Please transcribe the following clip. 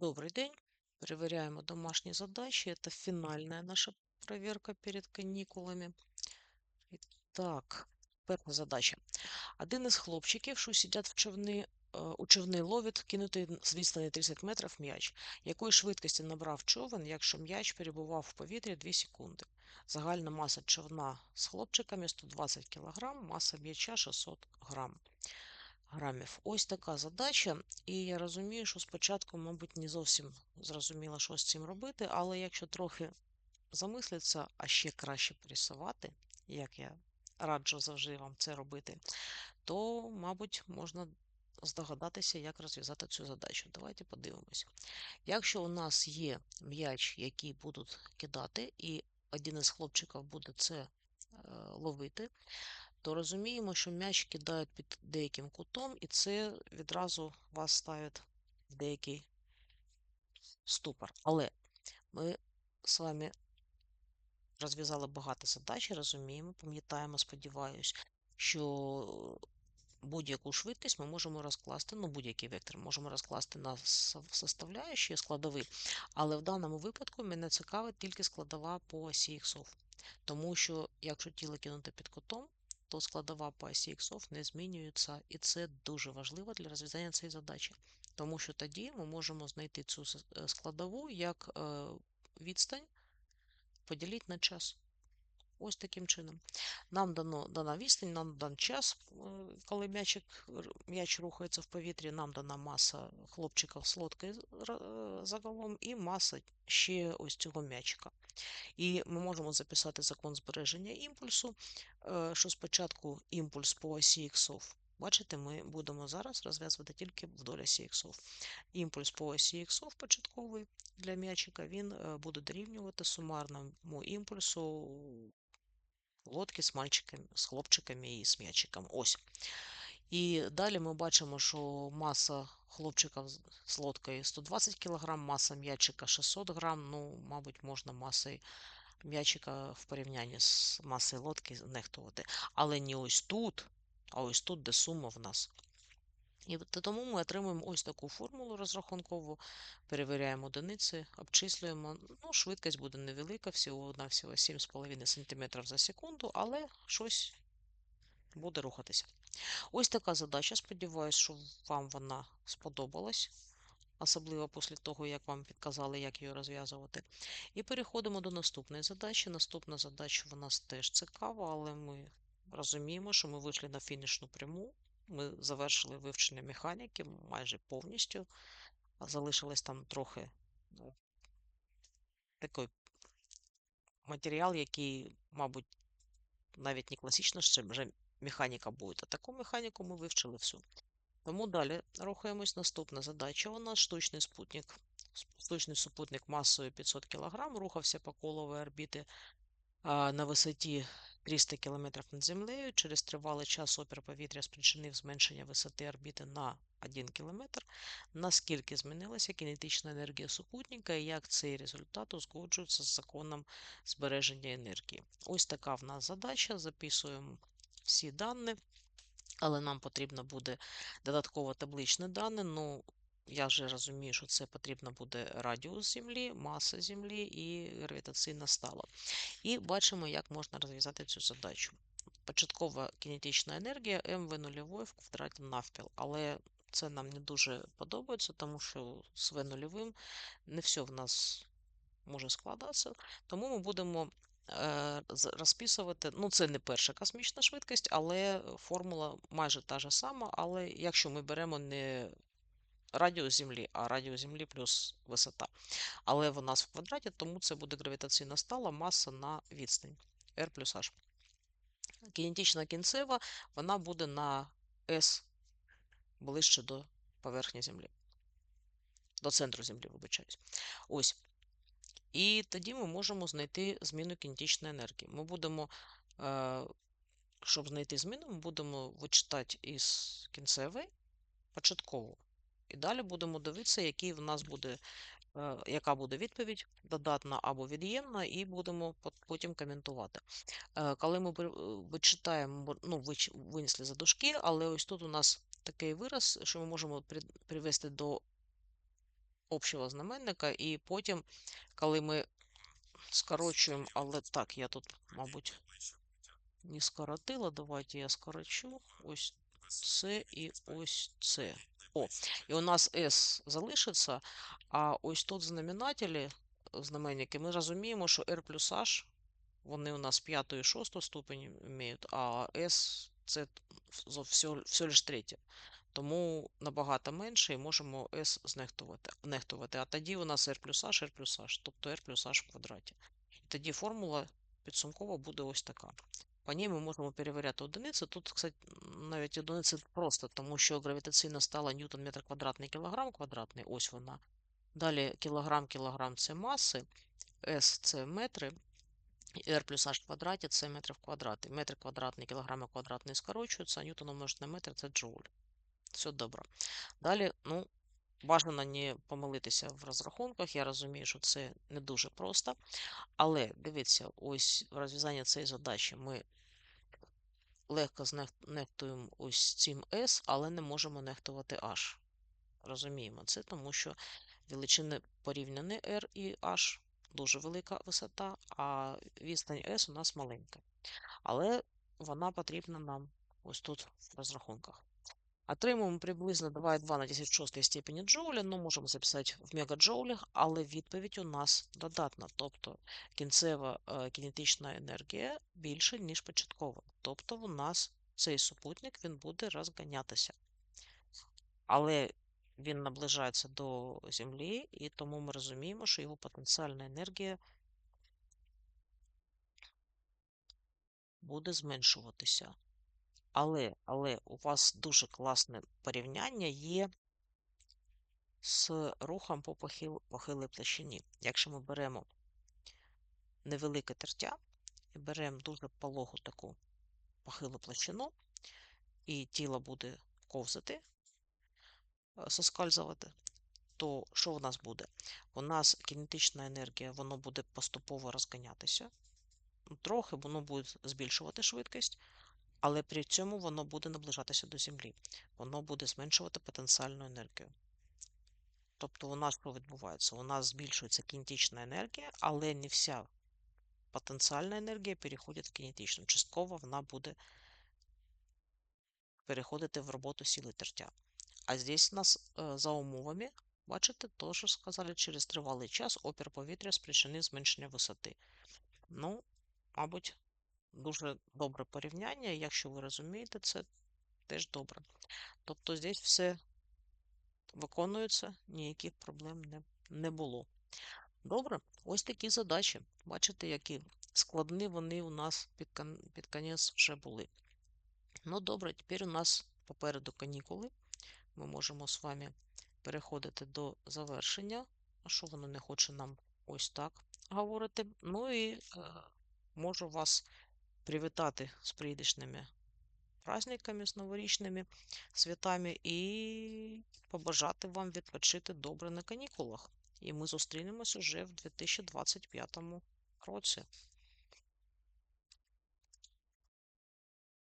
Добрый день. Проверяем домашние задачи. Это финальная наша проверка перед канікулами. Так, перша задача. Один із хлопчиків, що сидять в човни, е, у човни ловить кинутий з відстані 30 метрів м'яч. Якої швидкості набрав човен, якщо м'яч перебував в повітрі 2 секунди? Загальна маса човна з хлопчиками 120 кг, маса м'яча 600 грам грамів. Ось така задача, і я розумію, що спочатку, мабуть, не зовсім зрозуміло, що з цим робити, але якщо трохи замислитися, а ще краще порисувати, як я раджу завжди вам це робити, то, мабуть, можна здогадатися, як розв'язати цю задачу. Давайте подивимось. Якщо у нас є м'яч, який будуть кидати, і один із хлопчиків буде це е, ловити, то розуміємо, що м'яч кидають під деяким кутом, і це відразу вас ставить в деякий ступор. Але ми з вами розв'язали багато задач, розуміємо, пам'ятаємо, сподіваюся, що будь-яку швидкість ми можемо розкласти, ну будь-який вектор можемо розкласти на составляючі складові, але в даному випадку мене цікавить тільки складова по осі іксов. Тому що, якщо тіло кинути під кутом, то складова по осі іксов не змінюється, і це дуже важливо для розв'язання цієї задачі. Тому що тоді ми можемо знайти цю е, складову як е, відстань поділити на час. Ось таким чином. Нам дано дана відстань, нам дан час, е, коли м'ячик, м'яч рухається в повітрі, нам дана маса хлопчика з загалом, і маса ще ось цього м'ячика. І ми можемо записати закон збереження імпульсу, е, що спочатку імпульс по осі іксов. Бачите, ми будемо зараз розв'язувати тільки вдоль осі іксов. Імпульс по осі іксов початковий для м'ячика, він е, буде дорівнювати сумарному імпульсу лодки з мальчиками, з хлопчиками і з м'ячиком. Ось. І далі ми бачимо, що маса хлопчика з лодкою 120 кг, маса м'ячика 600 г. Ну, мабуть, можна масою м'ячика в порівнянні з масою лодки нехтувати. Але не ось тут, а ось тут, де сума в нас. І тому ми отримуємо ось таку формулу розрахункову, перевіряємо одиниці, обчислюємо. Ну, Швидкість буде невелика, всього на всього 7,5 см за секунду, але щось буде рухатися. Ось така задача. Сподіваюся, що вам вона сподобалась, особливо після того, як вам підказали, як її розв'язувати. І переходимо до наступної задачі. Наступна задача в нас теж цікава, але ми розуміємо, що ми вийшли на фінішну пряму. Ми завершили вивчення механіки майже повністю. Залишилось там трохи ну, такий матеріал, який, мабуть, навіть не класично, що вже механіка буде. А таку механіку ми вивчили всю. Тому далі рухаємось. Наступна задача. У нас штучний спутник. Штучний супутник масою 500 кг рухався по коловій орбіти на висоті 300 км над землею. Через тривалий час опір повітря спричинив зменшення висоти орбіти на 1 км. Наскільки змінилася кінетична енергія супутника і як цей результат узгоджується з законом збереження енергії? Ось така в нас задача. Записуємо всі дані, але нам потрібно буде додатково табличне дане. Ну, я вже розумію, що це потрібно буде радіус Землі, маса Землі і гравітаційна стала. І бачимо, як можна розв'язати цю задачу. Початкова кінетична енергія МВ нульової в квадраті навпіл. Але це нам не дуже подобається, тому що з В нульовим не все в нас може складатися. Тому ми будемо Е, розписувати. Ну, це не перша космічна швидкість, але формула майже та ж сама. Але якщо ми беремо не радіус Землі, а радіус Землі плюс висота. Але в нас в квадраті, тому це буде гравітаційна стала маса на відстань R плюс H. Кінетична кінцева, вона буде на S ближче до поверхні Землі. До центру Землі, вибачаюсь. Ось. І тоді ми можемо знайти зміну кінетичної енергії. Ми будемо, е, щоб знайти зміну, ми будемо вичитати із кінцевої початкову. І далі будемо дивитися, який в нас буде, е, яка буде відповідь додатна або від'ємна, і будемо потім коментувати. Е, коли ми вичитаємо, ну, винесли за дужки, але ось тут у нас такий вираз, що ми можемо привести до общого знаменника, і потім, коли ми скорочуємо, але так, я тут, мабуть, не скоротила. Давайте я скорочу. Ось це і ось це. І у нас S залишиться, а ось тут знаменателі, знаменники, ми розуміємо, що R плюс H, вони у нас п'яту і шосту ступень мають, а S це все, все лише третє. Тому набагато менше і можемо S знехтувати. нехтувати. А тоді у нас R плюс H, R плюс H, тобто R плюс H в квадраті. І тоді формула підсумкова буде ось така. По ній ми можемо перевіряти одиниці. Тут, кстати, навіть одиниці просто, тому що гравітаційна стала ньютон метр квадратний кілограм квадратний, ось вона. Далі кілограм, кілограм це маси, S це метри, R плюс H в квадраті це метри в квадраті. Метр квадратний, кілограми квадратний скорочуються, а ньютон умножити на метр це джоуль. Все добре. Далі, ну, бажано не помилитися в розрахунках. Я розумію, що це не дуже просто. Але дивіться, ось в розв'язанні цієї задачі ми легко нехтуємо ось цим S, але не можемо нехтувати H. Розуміємо це, тому що величини порівняні R і H, дуже велика висота, а відстань S у нас маленька. Але вона потрібна нам ось тут в розрахунках. Отримуємо приблизно 2,2 на 106 степені джоуля, ну можемо записати в мегаджоулях, але відповідь у нас додатна, тобто кінцева е, кінетична енергія більше, ніж початкова. Тобто у нас цей супутник він буде розганятися. Але він наближається до Землі, і тому ми розуміємо, що його потенціальна енергія буде зменшуватися. Але, але у вас дуже класне порівняння є з рухом по похил, похилій площині. Якщо ми беремо невелике тертя і беремо дуже пологу таку похилу площину, і тіло буде ковзати, е, соскальзувати, то що в нас буде? У нас кінетична енергія, воно буде поступово розганятися. Трохи воно буде збільшувати швидкість, але при цьому воно буде наближатися до Землі. Воно буде зменшувати потенціальну енергію. Тобто у нас що відбувається? У нас збільшується кінетична енергія, але не вся потенціальна енергія переходить в кінетичну. Частково вона буде переходити в роботу сили тертя. А здесь у нас е, за умовами, бачите, то, що сказали, через тривалий час опір повітря спричинив зменшення висоти. Ну, мабуть, дуже добре порівняння. Якщо ви розумієте, це теж добре. Тобто здесь все виконується, ніяких проблем не, не було. Добре, ось такі задачі. Бачите, які складні вони у нас під, кон- під кінець вже були. Ну, добре, тепер у нас попереду канікули. Ми можемо з вами переходити до завершення. А що воно не хоче нам ось так говорити? Ну і е, можу вас привітати з прийдешними праздниками, з новорічними святами і побажати вам відпочити добре на канікулах. І ми зустрінемось уже в 2025 році.